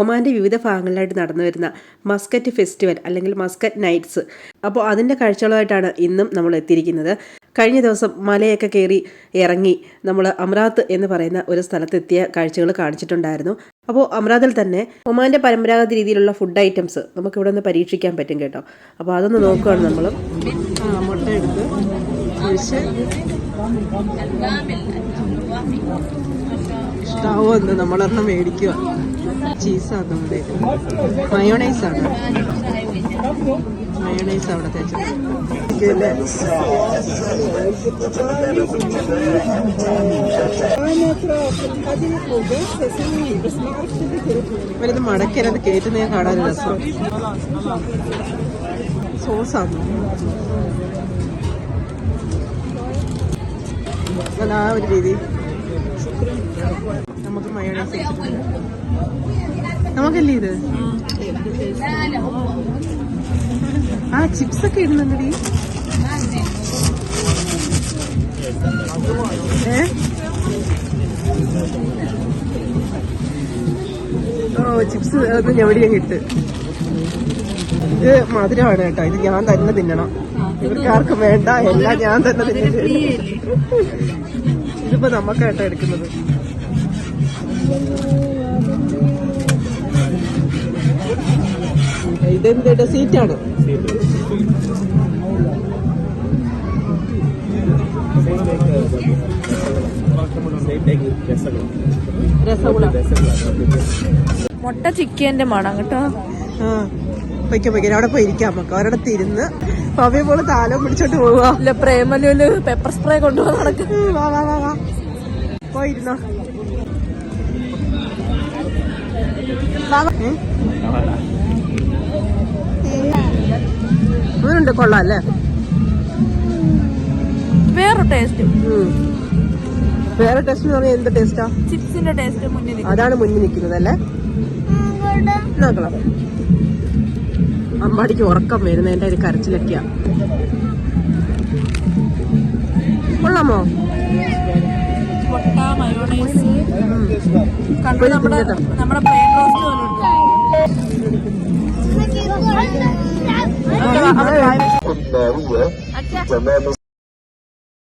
ഒമാന്റെ വിവിധ ഭാഗങ്ങളിലായിട്ട് നടന്നു വരുന്ന മസ്കറ്റ് ഫെസ്റ്റിവൽ അല്ലെങ്കിൽ മസ്കറ്റ് നൈറ്റ്സ്. അപ്പോൾ അതിന്റെ കാഴ്ചകളുമായിട്ടാണ് ഇന്നും നമ്മൾ എത്തിയിരിക്കുന്നത്. കഴിഞ്ഞ ദിവസം മലയൊക്കെ കയറി ഇറങ്ങി നമ്മൾ അമ്രാത്ത് എന്ന് പറയുന്ന ഒരു സ്ഥലത്തെത്തിയ കാഴ്ചകൾ കാണിച്ചിട്ടുണ്ടായിരുന്നു. അപ്പോൾ അമ്രാത്തിൽ തന്നെ ഒമാന്റെ പരമ്പരാഗത രീതിയിലുള്ള ഫുഡ് ഐറ്റംസ് നമുക്ക് ഇവിടെ നിന്ന് പരീക്ഷിക്കാൻ പറ്റും കേട്ടോ. അപ്പോൾ അതൊന്ന് നോക്കുകയാണ് നമ്മൾ എടുത്ത് ഇഷ്ടാവോ എന്ന് നമ്മളൊരെണ്ണം മേടിക്കുക. ചീസാണ് നമ്മുടെ മയോണൈസ് ആണ്. മയോണൈസ് അവിടെ ഇവരത് മടക്കരത് കയറ്റുന്ന കാണാൻ രസം. സോസാണ് അതാ ഒരു രീതി? നമുക്ക് മയോണൈസ് നമുക്കല്ലേ ഇത്? ആ ചിപ്സ് ഒക്കെ ഇടുന്നുണ്ടടി. ഏ? ഓ ചിപ്സ് അത് ഞെവിടിയും കിട്ട് ഇത് മധുരമാണ് കേട്ടോ. ഇത് ഞാൻ തന്നെ തിന്നണം. ഇവർക്ക് ആർക്കും വേണ്ട എല്ലാം ഞാൻ തന്നെ ഇതിപ്പോ നമ്മക്കായിട്ടാ എടുക്കുന്നത്. ഇതെന്ത് സീറ്റാണ്? മുട്ട ചിക്കന്റെ മണം കേട്ടോ. ആ. പൊയ്ക്കോ പൊയ്ക്കോ അവിടെ പോയി ഇരിക്കാം നമുക്ക് ഒരിടത്ത് ഇരുന്ന് പവ്യ പോലെ താലം പിടിച്ചോണ്ട് പോവാ. ഇല്ല പ്രേമലുൽ പെപ്പർ സ്പ്രേ കൊണ്ടുപോകാൻ നടക്കും. വാ വാ വാ വാ. പോയിരുന്നോ? അങ്ങനുണ്ട് കൊള്ളാം അല്ലേ? വേറെ ടേസ്റ്റ് വേറെ ടേസ്റ്റ് എന്ന് പറഞ്ഞാൽ എന്ത് ടേസ്റ്റാ ചിപ്സിന്റെ ടേസ്റ്റ് മുന്നിൽ. അതാണ് മുന്നിൽ നിൽക്കുന്നത് അല്ലേ? നോക്കണം അമ്പാടിക്ക് ഉറക്കം വരുന്നതിന്റെ ഒരു കരച്ചിലൊക്കെയാ. കൊള്ളാമോ? നമ്മുടെ